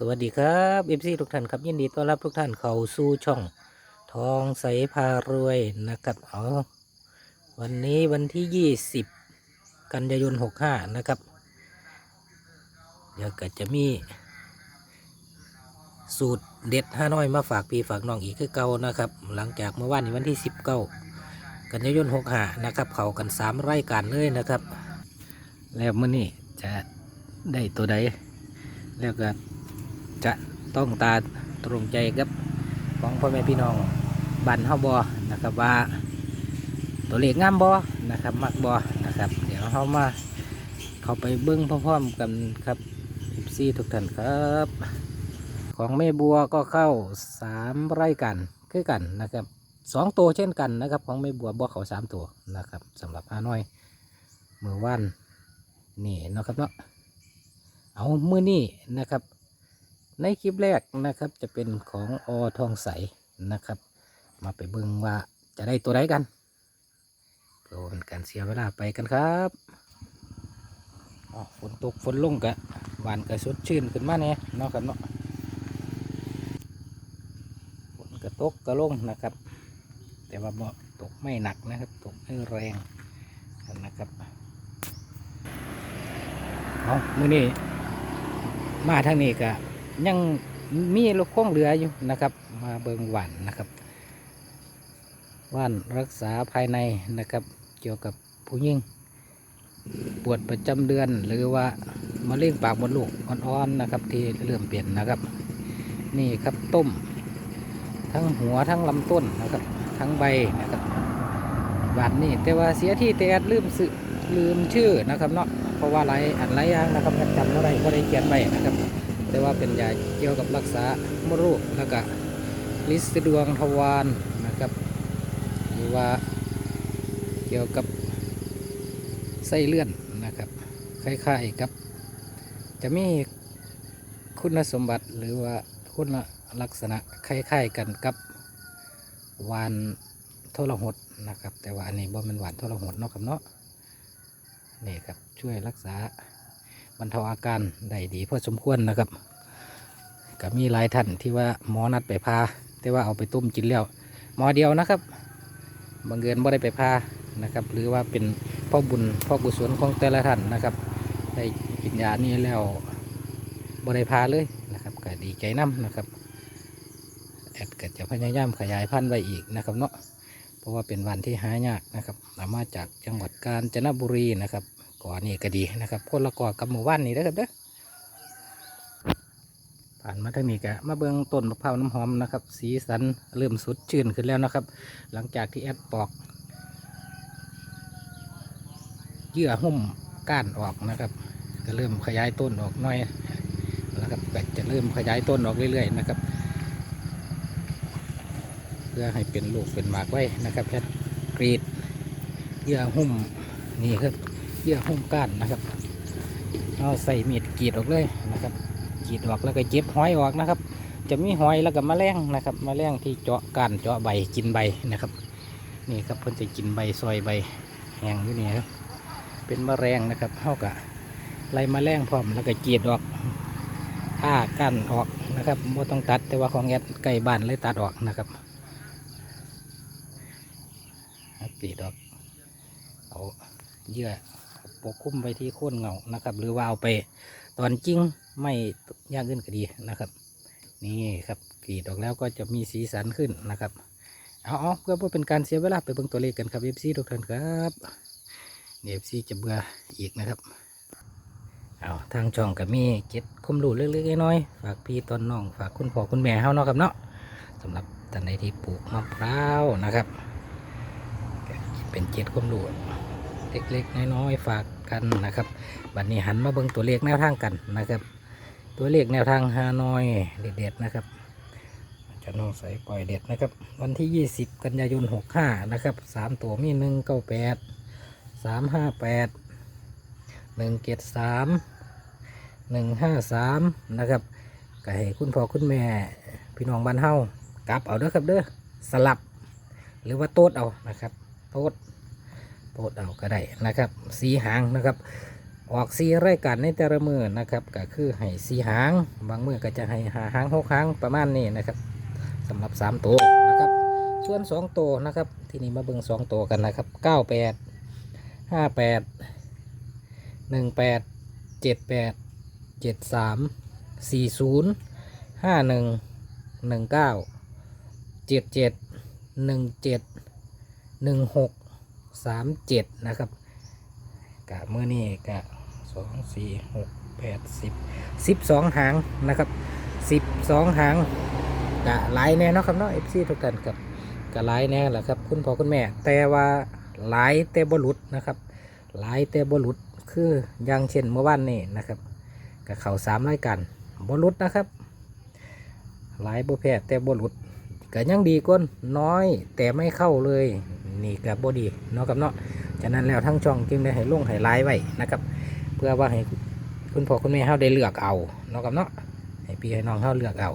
สวัสดีครับเอฟซีทุกท่านครับยินดีต้อนรับทุกท่านเข้าสู่ช่องทองใสพารวยนะครับเอาวันนี้วันที่ 20 กันยายน 65 นะครับ เดี๋ยวก็จะมี สูตรเด็ดห้าน้อยมาฝากพี่ฝากน้องอีกคือเก่านะครับ หลังจากเมื่อวานนี้วันที่ 19 กันยายน 65 นะครับเขากัน 3 รายการเลยนะครับ แล้วเมื่อนี้จะได้ตัวใดแล้วก็ะต้องตาตรงใจกับของพ่อแม่พี่น้องบันเฮาบอนะครับว่า ตัวเลขงามบอนะครับมักบอนะครับ เดี๋ยวเขามาเข้าไปเบิ้งพร้อมๆกันครับซีทุกท่านครับ ของแม่บัวก็เข้าสามไร่กันคือกันนะครับสองตัวเช่นกันนะครับ ของแม่บัวบัวเขาสามตัวนะครับสำหรับอาน้อยเมื่อวันนี่นะครับเนาะเอามือนี่นะครับ ในคลิปแรกนะครับจะเป็นของอทองใสนะครับ มาไปเบิ่งว่าจะได้ตัวใดกันเพื่อเป็นการเสียเวลาไปกันครับฝนตกฝนลงกะหวานกะสดชื่นขึ้นมาเนี่ยเนาะครับเนาะฝนกระตกกระลงนะครับ แต่ว่าบ่ตกไม่หนักนะครับ ตกไม่แรงนะครับเอามือนี่มาทางนี้ก็ ยังมีลูกคงเหลืออยู่นะครับ มาเบิงหวานนะครับว่านรักษาภายในนะครับ เกี่ยวกับผู้หญิงปวดประจำเดือนหรือว่ามะเร็งปากมดลูกอ่อนๆนะครับ ที่เริ่มเปลี่ยนนะครับ นี่ครับต้ม ทั้งหัวทั้งลำต้นนะครับ ทั้งใบนะครับหวานนี่แต่ว่าเสียที่แต่ลืมสื่อลืมชื่อนะครับเนาะเพราะว่าหลายอันหลายอย่างนะครับจำอะไรก็ได้เขียนไว้นะครับ แต่ว่าเป็นยาเกี่ยวกับรักษามดลูกแล้วก็ลิสดวงทวารนะครับ หรือว่าเกี่ยวกับไส้เลื่อนนะครับคล้ายๆกับ จะมีคุณสมบัติหรือว่าคุณลักษณะคล้าย ๆกันกับวานทรหดนะครับ แต่ว่าอันนี้บ่เป็นหวานทรหดเนาะครับเนาะนี่ครับช่วยรักษาบรรเทาอาการได้ดีพอสมควรนะครับ ก็มีหลายท่านที่ว่าหมอนัดไปพา แต่ว่าเอาไปต้มกินแล้วหมอเดียวนะครับบังเอิญบ่ได้ไปพานะครับ หรือว่าเป็นพ่อบุญพ่อกุศลของแต่ละท่านนะครับได้กินยานี้แล้วบ่ได้พาเลยนะครับก็ดีใจน้ำนะครับแอดก็จะพยายามขยายพันธุ์ไว้อีกนะครับเนาะเพราะว่าเป็นวันที่หายากนะครับเอามาจากจังหวัดกาญจนบุรีนะครับก่อนนี้ก็ดีนะครับคนละก่อกับหมู่บ้านนี่นะครับเด้อ ผ่านมาทางนี้ก็มาเบิ่งต้นมะพร้าวน้ำหอมนะครับ สีสันเริ่มสดชื่นขึ้นแล้วนะครับ หลังจากที่แอดปอกเยื่อหุ้มก้านออกนะครับ ก็เริ่มขยายต้นออกหน้อยนะครับก็จะเริ่มขยายต้นออกเรื่อยๆนะครับ เพื่อให้เป็นลูกเป็นหมากไว้นะครับแพทย์กรีดเยื่อหุ้มนี่ครับเยื่อหุ้มก้านนะครับ เอาใส่มีดกรีดออกเลยนะครับ กีดออกแล้วก็เจ็บห้อยออกนะครับ จะมีห้อยแล้วก็แมลงนะครับมแมลงที่เจาะก้านเจาะใบกินใบนะครับ นี่ครับเพิ่นจะกินใบซอยใบแห้งอยู่นี่ครับเป็นมแมลงนะครับเท่ากับไล่แมลงพร้อมแล้วก็กีดออกผ้ากั้นออกนะครับไม่ต้องตัดแต่ว่าของแอดใกล้บ้านเลยตัดออกนะครับกรีดออกเอาเยื่อปกคลุมไปที่โค่นเงานะครับ หรือว่าเอาไป ตอนจริงไม่ยางขึ้นก็ดีนะครับ นี่ครับกรีดออกแล้วก็จะมีสีสันขึ้นนะครับ เอาเอาเพื่อบ่เป็นการเสียเวลาไปเบิ่งตัวเลขกันครับเอฟซีทุกท่านครับเอฟซีจะเบื่ออีกนะครับเอาทางช่องก็มีเจ็ดคุ้มรูเล็กๆน้อยๆฝากพี่ต้นน้องฝากคุณพ่อคุณแม่เฮาเนาะครับเนาะสำหรับท่านใดที่ปลูกมะพร้าวนะครับ เป็นเจ็ดคมรูเล็กๆน้อยๆฝาก กันนะครับบัดนี้หันมาเบิ่งตัวเลขแนวทางกันนะครับ ตัวเลขแนวทางฮานอยเด็ดๆนะครับจะน้องใส่ปล่อยเด็ดนะครับ วันที่ 20 กันยายน 65 นะครับสามตัวมี 1 9 8 3 5 8 1เกต3 1 5 3 นะครับก็ให้คุณพ่อคุณแม่พี่น้องบ้านเฮากลับเอาเด้อครับเด้อสลับ หรือว่าโต๊ดเอานะครับโต๊ด โพดเอาก็ได้นะครับ สีหางนะครับ ออกสีไรากัรในแต่ละมือนะครับ ก็คือให้สีหาง บางมือก็จะให้หาหางหกหางประมาณนี้นะครับ สำหรับ 3 ตัวนะครับ ส่วน 2 ตัวนะครับ ที่นี่มาเบิ้ง2 ตัวกันนะครับ 98 58 18 78 73 40 51 19 77 17 16 สามเจ็ดนะครับกะเมื่อนี้กะสองสี่หกแปดสิบสิบสองหางนะครับสิบสองหางกะหลายแน่เนาะครับเนาะเอฟซีทุกท่านครับก็หลายแน่แหละครับ คุณพ่อคุณแม่ แต่ว่าหลายแต่บหลุดนะครับหลายแต่บหลุดคือย่างเช่นเมื่อวานนี่นะครับกับเขาสามรายการบหลุดนะครับ หลายบแพ้แต่บหลุดก็ยังดีก้นน้อยแต่ไม่เข้าเลย นี่กับบดีเนาะครับเนาะฉะนั้นแล้วทั้งช่องจึงได้ให้ลงให้ไลายไว้นะครับ เพื่อว่าให้คุณพ่อคุณแม่เขาได้เลือกเอาเนาะครับเนาะให้พี่ให้น้องเขาเลือกเอา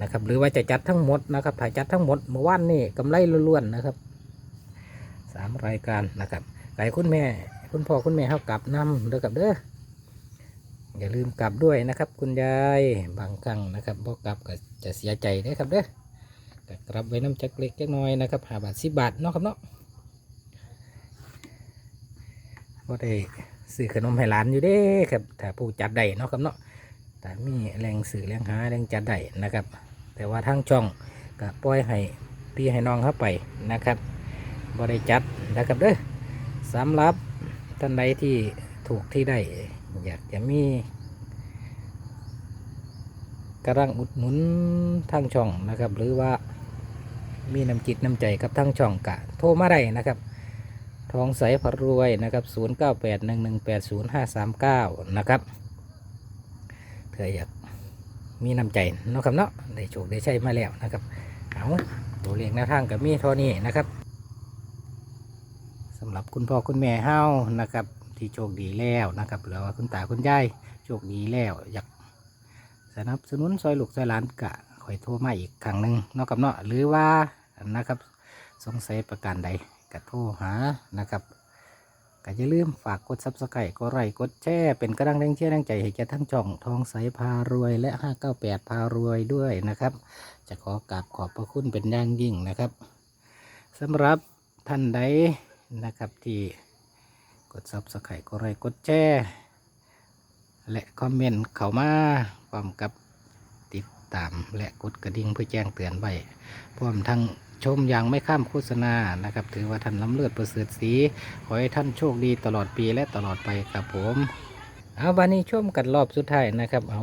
นะครับหรือว่าจะจัดทั้งหมดนะครับถ่ายจัดทั้งหมดเมื่อวานนี่กำไรล้วนๆนะครับสามรายการนะครับไก่คุณแม่ คุณพ่อคุณแม่เขากลับนำเด้อกับเด้ออย่าลืมกลับด้วยนะครับ คุณยายบางครั้งนะครับพอกกลับก็จะเสียใจเด้อครับเด้อ ก็กลับไว้น้ำจักเล็กจักน้อยนะครับหาบาทสิบบาทเนาะครับเนาะก็ได้ซื้อขนมให้หลานอยู่เด้ครับถ้าผู้จัดได้เนาะครับเนาะแต่มีแรงสื่อแรงหาแรงจัดได้นะครับ แต่ว่าทางช่องก็ปล่อยให้พี่ให้น้องเข้าไปนะครับบ่ได้จัดนะครับเด้อสำหรับท่านใดที่ถูกที่ได้ อยากจะมีกระรังอุดหนุนทางช่องนะครับ หรือว่า มีน้ำจิตน้ำใจกับทางช่องกะ โทรมาได้นะครับ ทองใสพรวยนะครับ 0981180539 นะครับเธออยากมีน้ำใจเนาะครับเนาะได้โชคได้ใช้มาแล้วนะครับ เอาตัวเลขแนวทางกับมีเท่านี้นะครับสำหรับคุณพ่อคุณแม่เฮานะครับ ที่โชคดีแล้วนะครับหรือว่าคุณตาคุณยายโชคดีแล้วอยากสนับสนุนซอยลูกซอยหลานกะคอยโทรมาอีกครั้งหนึ่งนาะครับเนาะหรือว่า นะครับ สงสัยประการใดก็โทรหานะครับก็อย่าลืมฝากกดซับสไครต์กดไลค์กดแชร์เป็นกระดังแรงเชียร์แรงใจให้แก่ทั้งช่องทองใสพารวยและ 598 พารวยด้วยนะครับ จะขอกราบขอบพระคุณเป็นอย่างยิ่งนะครับสำหรับท่านใดนะครับที่กดซับสไครต์กดไลค์กดแชร์และคอมเมนต์เข้ามาพร้อมกับติดตามและกดกระดิ่งเพื่อแจ้งเตือนไว้พร้อมทั้ง ชมอย่างไม่ข้ามโฆษณานะครับ ถือว่าท่านล้ำเลือดประเสริฐสี ขอให้ท่านโชคดีตลอดปีและตลอดไปครับผมเอาวันนี้ชมกันรอบสุดท้ายนะครับเอา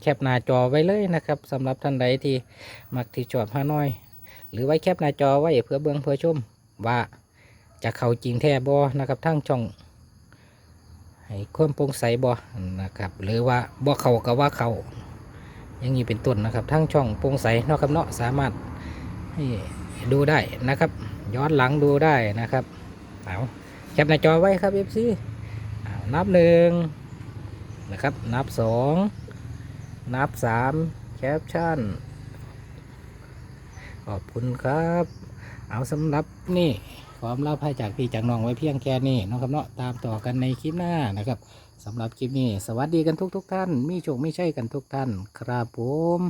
แคปหน้าจอไว้เลยนะครับสำหรับท่านใดที่มักที่ชอบฮานอย หรือไว้แคปหน้าจอไว้เพื่อเบื้องเพื่อชมว่าจะเข้าจริงแท้บอนะครับทั้งช่องให้ความโปร่งใสบอนะครับหรือว่าบ่เขาก็ว่าเขาอย่างนี้เป็นต้นนะครับทั้งช่องโปร่งใสนาะครับเนาะสามารถให้ ดูได้นะครับ ย้อนหลังดูได้นะครับเอาแคปหน้าจอไว้ครับ FC นับหนึ่งนะครับ นับสองนับสามแคปชั่น ขอบคุณครับ เอาสำหรับนี่ความเล่าให้จากพี่จากน้องไว้เพียงแค่นี้นะครับเนาะตามต่อกันในคลิปหน้านะครับสำหรับคลิปนี้ สวัสดีกันทุกๆทท่าน มีโชคไม่ใช่กันทุกท่าน ครับผม